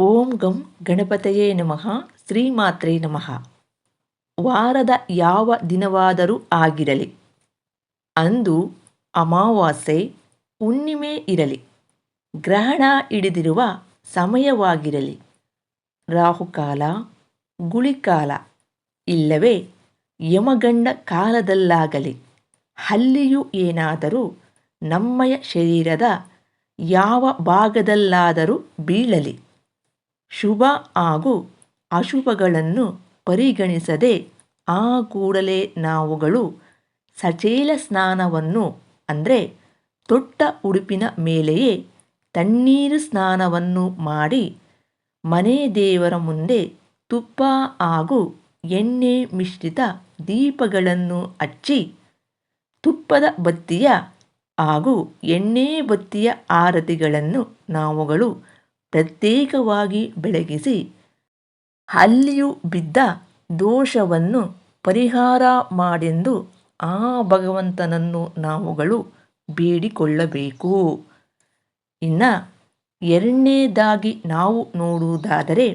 ಓಂ ಗಂ ಗಣಪತಯೇ ನಮಃ, ಶ್ರೀಮಾತ್ರೇ ನಮಃ. ವಾರದ ಯಾವ ದಿನವಾದರೂ ಆಗಿರಲಿ. ಅಂದು ಅಮಾವಾಸ್ಯೆ, ಹುಣ್ಣಿಮೆ ಇರಲಿ. ಗ್ರಹಣ ಹಿಡಿದಿರುವ ಸಮಯವಾಗಿರಲಿ. ರಾಹುಕಾಲ, ಗುಳಿಕಾಲ, ಇಲ್ಲವೇ ಯಮಗಂಡ ಕಾಲದಲ್ಲಾಗಲಿ. ಅಲ್ಲಿಯೂ ಏನಾದರೂ ನಮ್ಮಯ ಶರೀರದ ಯಾವ ಭಾಗದಲ್ಲಾದರೂ ಬೀಳಲಿ. ಶುಭ ಹಾಗೂ ಅಶುಭಗಳನ್ನು ಪರಿಗಣಿಸದೆ ಆ ಕೂಡಲೇ ನಾವುಗಳು ಸಚೇಲ ಸ್ನಾನವನ್ನು, ಅಂದರೆ ತೊಟ್ಟ ಉಡುಪಿನ ಮೇಲೆಯೇ ತಣ್ಣೀರು ಸ್ನಾನವನ್ನು ಮಾಡಿ ಮನೆ ದೇವರ ಮುಂದೆ ತುಪ್ಪ ಹಾಗೂ ಎಣ್ಣೆ ಮಿಶ್ರಿತ ದೀಪಗಳನ್ನು ಹಚ್ಚಿ ತುಪ್ಪದ ಬತ್ತಿಯ ಹಾಗೂ ಎಣ್ಣೆ ಬತ್ತಿಯ ಆರತಿಗಳನ್ನು ನಾವುಗಳು ಪ್ರತ್ಯೇಕವಾಗಿ ಬೆಳಗಿಸಿ ಅಲ್ಲಿಯೂ ಬಿದ್ದ ದೋಷವನ್ನು ಪರಿಹಾರ ಮಾಡೆಂದು ಆ ಭಗವಂತನನ್ನು ನಾವುಗಳು ಬೇಡಿಕೊಳ್ಳಬೇಕು. ಇನ್ನು ಎರಡನೇದಾಗಿ ನಾವು ನೋಡುವುದಾದರೆ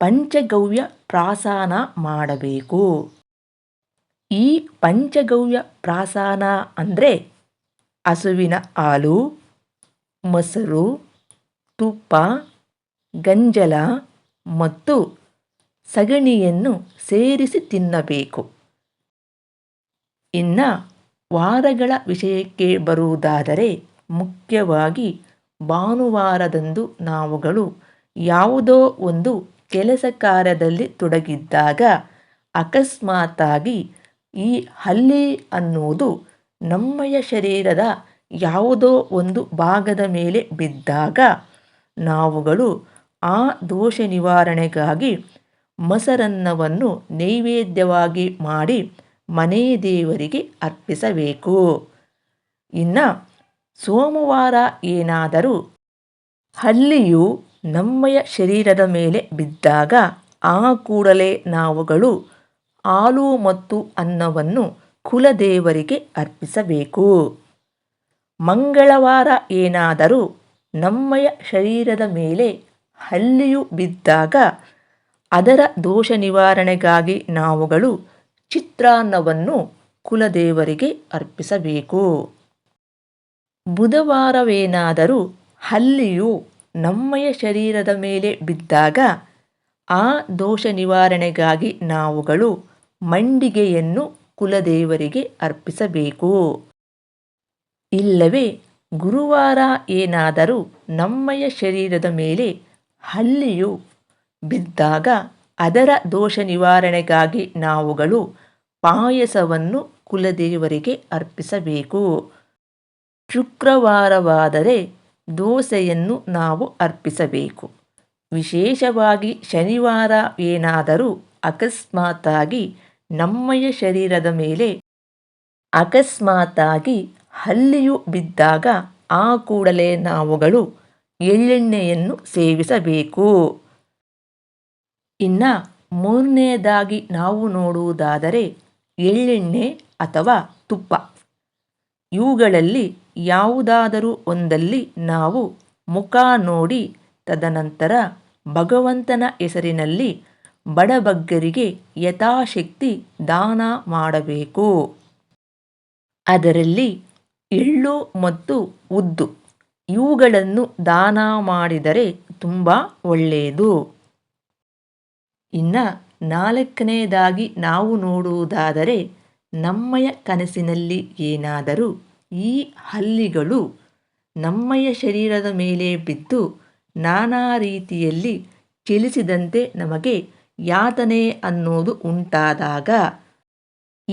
ಪಂಚಗವ್ಯ ಪ್ರಾಸಾನ ಮಾಡಬೇಕು. ಈ ಪಂಚಗವ್ಯ ಪ್ರಾಸಾನ ಅಂದರೆ ಹಸುವಿನ ಹಾಲು, ಮೊಸರು ತುಪ್ಪ, ಗಂಜಲ ಮತ್ತು ಸಗಣಿಯನ್ನು ಸೇರಿಸಿ ತಿನ್ನಬೇಕು. ಇನ್ನು ವಾರಗಳ ವಿಷಯಕ್ಕೆ ಬರುವುದಾದರೆ ಮುಖ್ಯವಾಗಿ ಭಾನುವಾರದಂದು ನಾವುಗಳು ಯಾವುದೋ ಒಂದು ಕೆಲಸ ಕಾರ್ಯದಲ್ಲಿ ತೊಡಗಿದ್ದಾಗ ಅಕಸ್ಮಾತಾಗಿ ಈ ಹಲ್ಲಿ ಅನ್ನುವುದು ನಮ್ಮಯ ಶರೀರದ ಯಾವುದೋ ಒಂದು ಭಾಗದ ಮೇಲೆ ಬಿದ್ದಾಗ ನಾವುಗಳು ಆ ದೋಷ ನಿವಾರಣೆಗಾಗಿ ಮೊಸರನ್ನವನ್ನು ನೈವೇದ್ಯವಾಗಿ ಮಾಡಿ ಮನೆ ದೇವರಿಗೆ ಅರ್ಪಿಸಬೇಕು. ಇನ್ನು ಸೋಮವಾರ ಏನಾದರೂ ಹಲ್ಲಿಯು ನಮ್ಮಯ ಶರೀರದ ಮೇಲೆ ಬಿದ್ದಾಗ ಆ ಕೂಡಲೇ ನಾವುಗಳು ಹಾಲು ಮತ್ತು ಅನ್ನವನ್ನು ಕುಲದೇವರಿಗೆ ಅರ್ಪಿಸಬೇಕು. ಮಂಗಳವಾರ ಏನಾದರೂ ನಮ್ಮಯ ಶರೀರದ ಮೇಲೆ ಹಲ್ಲಿಯು ಬಿದ್ದಾಗ ಅದರ ದೋಷ ನಿವಾರಣೆಗಾಗಿ ನಾವುಗಳು ಚಿತ್ರಾನ್ನವನ್ನು ಕುಲದೇವರಿಗೆ ಅರ್ಪಿಸಬೇಕು. ಬುಧವಾರವೇನಾದರೂ ಹಲ್ಲಿಯು ನಮ್ಮಯ ಶರೀರದ ಮೇಲೆ ಬಿದ್ದಾಗ ಆ ದೋಷ ನಿವಾರಣೆಗಾಗಿ ನಾವುಗಳು ಮಂಡಿಗೆಯನ್ನು ಕುಲದೇವರಿಗೆ ಅರ್ಪಿಸಬೇಕು. ಇಲ್ಲವೇ ಗುರುವಾರ ಏನಾದರೂ ನಮ್ಮಯ ಶರೀರದ ಮೇಲೆ ಹಲ್ಲಿಯು ಬಿದ್ದಾಗ ಅದರ ದೋಷ ನಿವಾರಣೆಗಾಗಿ ನಾವುಗಳು ಪಾಯಸವನ್ನು ಕುಲದೇವರಿಗೆ ಅರ್ಪಿಸಬೇಕು. ಶುಕ್ರವಾರವಾದರೆ ದೋಸೆಯನ್ನು ನಾವು ಅರ್ಪಿಸಬೇಕು. ವಿಶೇಷವಾಗಿ ಶನಿವಾರ ಏನಾದರೂ ಅಕಸ್ಮಾತಾಗಿ ನಮ್ಮಯ ಶರೀರದ ಮೇಲೆ ಅಕಸ್ಮಾತಾಗಿ ಹಲ್ಲಿಯು ಬಿದ್ದಾಗ ಆ ಕೂಡಲೇ ನಾವುಗಳು ಎಳ್ಳೆಣ್ಣೆಯನ್ನು ಸೇವಿಸಬೇಕು. ಇನ್ನು ಮೂರನೆಯದಾಗಿ ನಾವು ನೋಡುವುದಾದರೆ ಎಳ್ಳೆಣ್ಣೆ ಅಥವಾ ತುಪ್ಪ. ಇವುಗಳಲ್ಲಿ ಯಾವುದಾದರೂ ಒಂದಲ್ಲಿ ನಾವು ಮುಖ ನೋಡಿ ತದನಂತರ ಭಗವಂತನ ಹೆಸರಿನಲ್ಲಿ ಬಡಬಗ್ಗರಿಗೆ ಯಥಾಶಕ್ತಿ ದಾನ ಮಾಡಬೇಕು. ಅದರಲ್ಲಿ ಎಳ್ಳು ಮತ್ತು ಉದ್ದು ಇವುಗಳನ್ನು ದಾನ ಮಾಡಿದರೆ ತುಂಬ ಒಳ್ಳೆಯದು. ಇನ್ನು ನಾಲ್ಕನೇದಾಗಿ ನಾವು ನೋಡುವುದಾದರೆ ನಮ್ಮಯ ಕನಸಿನಲ್ಲಿ ಏನಾದರೂ ಈ ಹಲ್ಲಿಗಳು ನಮ್ಮಯ ಶರೀರದ ಮೇಲೆ ಬಿದ್ದು ನಾನಾ ರೀತಿಯಲ್ಲಿ ಚಲಿಸಿದಂತೆ ನಮಗೆ ಯಾತನೆ ಅನ್ನೋದು ಉಂಟಾದಾಗ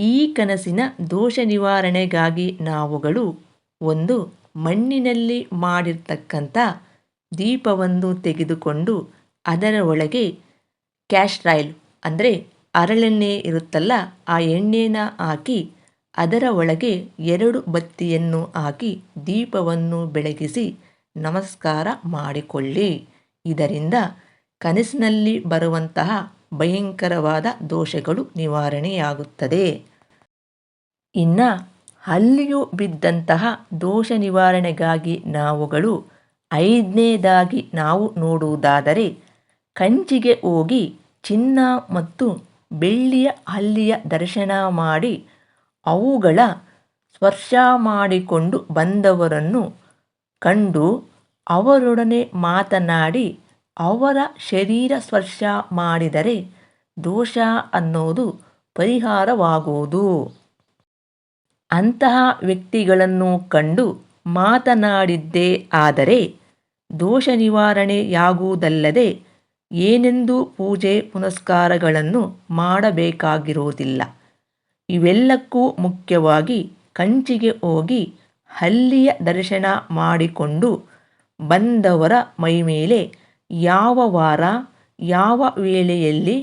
ಈ ಕನಸಿನ ದೋಷ ನಿವಾರಣೆಗಾಗಿ ನಾವುಗಳು ಒಂದು ಮಣ್ಣಿನಲ್ಲಿ ಮಾಡಿರ್ತಕ್ಕಂಥ ದೀಪವನ್ನು ತೆಗೆದುಕೊಂಡು ಅದರ ಒಳಗೆ ಕ್ಯಾಸ್ಟ್ರಾಯಿಲ್ ಅಂದರೆ ಅರಳೆಣ್ಣೆ ಇರುತ್ತಲ್ಲ, ಆ ಎಣ್ಣೆನ ಹಾಕಿ ಅದರ ಒಳಗೆ ಎರಡು ಬತ್ತಿಯನ್ನು ಹಾಕಿ ದೀಪವನ್ನು ಬೆಳಗಿಸಿ ನಮಸ್ಕಾರ ಮಾಡಿಕೊಳ್ಳಿ. ಇದರಿಂದ ಕನಸಿನಲ್ಲಿ ಬರುವಂತಹ ಭಯಂಕರವಾದ ದೋಷಗಳು ನಿವಾರಣೆಯಾಗುತ್ತದೆ. ಇನ್ನು ಅಲ್ಲಿಯೂ ಬಿದ್ದಂತಹ ದೋಷ ನಿವಾರಣೆಗಾಗಿ ನಾವುಗಳು ಐದನೇದಾಗಿ ನಾವು ನೋಡುವುದಾದರೆ ಕಂಚಿಗೆ ಹೋಗಿ ಚಿನ್ನ ಮತ್ತು ಬೆಳ್ಳಿಯ ಹಲ್ಲಿಯ ದರ್ಶನ ಮಾಡಿ ಅವುಗಳ ಸ್ಪರ್ಶ ಮಾಡಿಕೊಂಡು ಬಂದವರನ್ನು ಕಂಡು ಅವರೊಡನೆ ಮಾತನಾಡಿ ಅವರ ಶರೀರ ಸ್ಪರ್ಶ ಮಾಡಿದರೆ ದೋಷ ಅನ್ನೋದು ಪರಿಹಾರವಾಗುವುದು. ಅಂತಹ ವ್ಯಕ್ತಿಗಳನ್ನು ಕಂಡು ಮಾತನಾಡಿದ್ದೇ ಆದರೆ ದೋಷ ನಿವಾರಣೆಯಾಗುವುದಲ್ಲದೆ ಏನೆಂದು ಪೂಜೆ ಪುನಸ್ಕಾರಗಳನ್ನು ಮಾಡಬೇಕಾಗಿರುವುದಿಲ್ಲ. ಇವೆಲ್ಲಕ್ಕೂ ಮುಖ್ಯವಾಗಿ ಕಂಚಿಗೆ ಹೋಗಿ ಹಲ್ಲಿಯ ದರ್ಶನ ಮಾಡಿಕೊಂಡು ಬಂದವರ ಮೈಮೇಲೆ ಯಾವ ವಾರ, ಯಾವ ವೇಳೆಯಲ್ಲಿ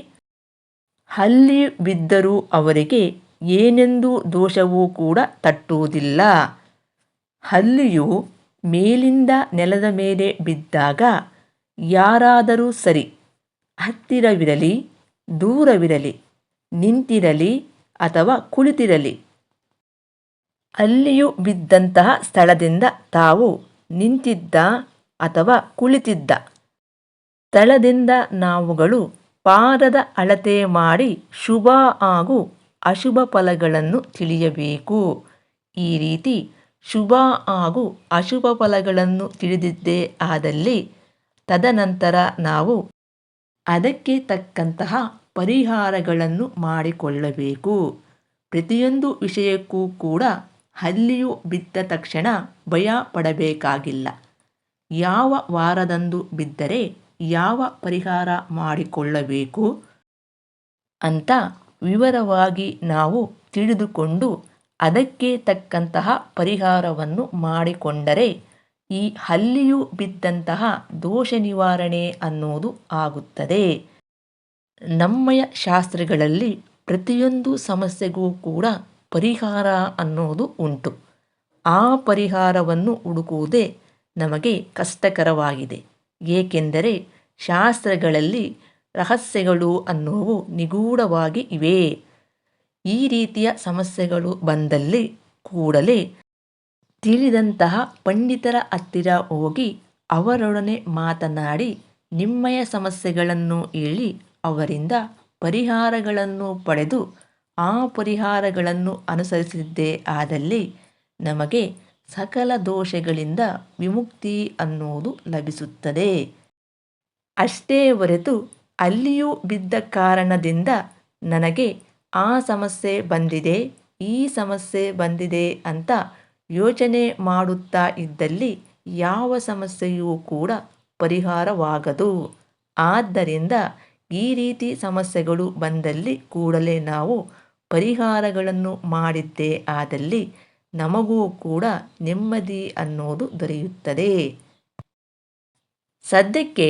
ಹಲ್ಲಿ ಬಿದ್ದರೂ ಅವರಿಗೆ ಏನೆಂದು ದೋಷವೂ ಕೂಡ ತಟ್ಟುವುದಿಲ್ಲ. ಹಲ್ಲಿಯು ಮೇಲಿಂದ ನೆಲದ ಮೇಲೆ ಬಿದ್ದಾಗ ಯಾರಾದರೂ ಸರಿ, ಹತ್ತಿರವಿರಲಿ, ದೂರವಿರಲಿ, ನಿಂತಿರಲಿ ಅಥವಾ ಕುಳಿತಿರಲಿ. ಅಲ್ಲಿಯೂ ಬಿದ್ದಂತಹ ಸ್ಥಳದಿಂದ ತಾವು ನಿಂತಿದ್ದ ಅಥವಾ ಕುಳಿತಿದ್ದ ಸ್ಥಳದಿಂದ ನಾವುಗಳು ಪಾದದ ಅಳತೆ ಮಾಡಿ ಶುಭ ಹಾಗೂ ಅಶುಭ ಫಲಗಳನ್ನು ತಿಳಿಯಬೇಕು. ಈ ರೀತಿ ಶುಭ ಹಾಗೂ ಅಶುಭ ಫಲಗಳನ್ನು ತಿಳಿದಿದ್ದೇ ಆದಲ್ಲಿ ತದನಂತರ ನಾವು ಅದಕ್ಕೆ ತಕ್ಕಂತಹ ಪರಿಹಾರಗಳನ್ನು ಮಾಡಿಕೊಳ್ಳಬೇಕು. ಪ್ರತಿಯೊಂದು ವಿಷಯಕ್ಕೂ ಕೂಡ ಹಲ್ಲಿಯು ಬಿದ್ದ ತಕ್ಷಣ ಭಯ ಪಡಬೇಕಾಗಿಲ್ಲ. ಯಾವ ವಾರದಂದು ಬಿದ್ದರೆ ಯಾವ ಪರಿಹಾರ ಮಾಡಿಕೊಳ್ಳಬೇಕು ಅಂತ ವಿವರವಾಗಿ ನಾವು ತಿಳಿದುಕೊಂಡು ಅದಕ್ಕೆ ತಕ್ಕಂತಹ ಪರಿಹಾರವನ್ನು ಮಾಡಿಕೊಂಡರೆ ಈ ಹಲ್ಲಿಯು ಬಿದ್ದಂತಹ ದೋಷ ನಿವಾರಣೆ ಅನ್ನೋದು ಆಗುತ್ತದೆ. ನಮ್ಮಯ ಶಾಸ್ತ್ರಗಳಲ್ಲಿ ಪ್ರತಿಯೊಂದು ಸಮಸ್ಯೆಗೂ ಕೂಡ ಪರಿಹಾರ ಅನ್ನೋದು ಉಂಟು. ಆ ಪರಿಹಾರವನ್ನು ಹುಡುಕುವುದೇ ನಮಗೆ ಕಷ್ಟಕರವಾಗಿದೆ. ಏಕೆಂದರೆ ಶಾಸ್ತ್ರಗಳಲ್ಲಿ ರಹಸ್ಯಗಳು ಅನ್ನುವು ನಿಗೂಢವಾಗಿ ಇವೆ. ಈ ರೀತಿಯ ಸಮಸ್ಯೆಗಳು ಬಂದಲ್ಲಿ ಕೂಡಲೇ ತಿಳಿದಂತಹ ಪಂಡಿತರ ಹತ್ತಿರ ಹೋಗಿ ಅವರೊಡನೆ ಮಾತನಾಡಿ ನಿಮ್ಮಯ ಸಮಸ್ಯೆಗಳನ್ನು ಹೇಳಿ ಅವರಿಂದ ಪರಿಹಾರಗಳನ್ನು ಪಡೆದು ಆ ಪರಿಹಾರಗಳನ್ನು ಅನುಸರಿಸಿದ್ದೇ ಆದಲ್ಲಿ ನಮಗೆ ಸಕಲ ದೋಷಗಳಿಂದ ವಿಮುಕ್ತಿ ಅನ್ನುವುದು ಲಭಿಸುತ್ತದೆ. ಅಷ್ಟೇ ಹೊರತು ಅಲ್ಲಿಯೂ ಬಿದ್ದ ಕಾರಣದಿಂದ ನನಗೆ ಆ ಸಮಸ್ಯೆ ಬಂದಿದೆ, ಈ ಸಮಸ್ಯೆ ಬಂದಿದೆ ಅಂತ ಯೋಚನೆ ಮಾಡುತ್ತಾ ಇದ್ದಲ್ಲಿ ಯಾವ ಸಮಸ್ಯೆಯೂ ಕೂಡ ಪರಿಹಾರವಾಗದು. ಆದ್ದರಿಂದ ಈ ರೀತಿ ಸಮಸ್ಯೆಗಳು ಬಂದಲ್ಲಿ ಕೂಡಲೇ ನಾವು ಪರಿಹಾರಗಳನ್ನು ಮಾಡಿದ್ದೇ ಆದಲ್ಲಿ ನಮಗೂ ಕೂಡ ನೆಮ್ಮದಿ ಅನ್ನೋದು ದೊರೆಯುತ್ತದೆ. ಸದ್ಯಕ್ಕೆ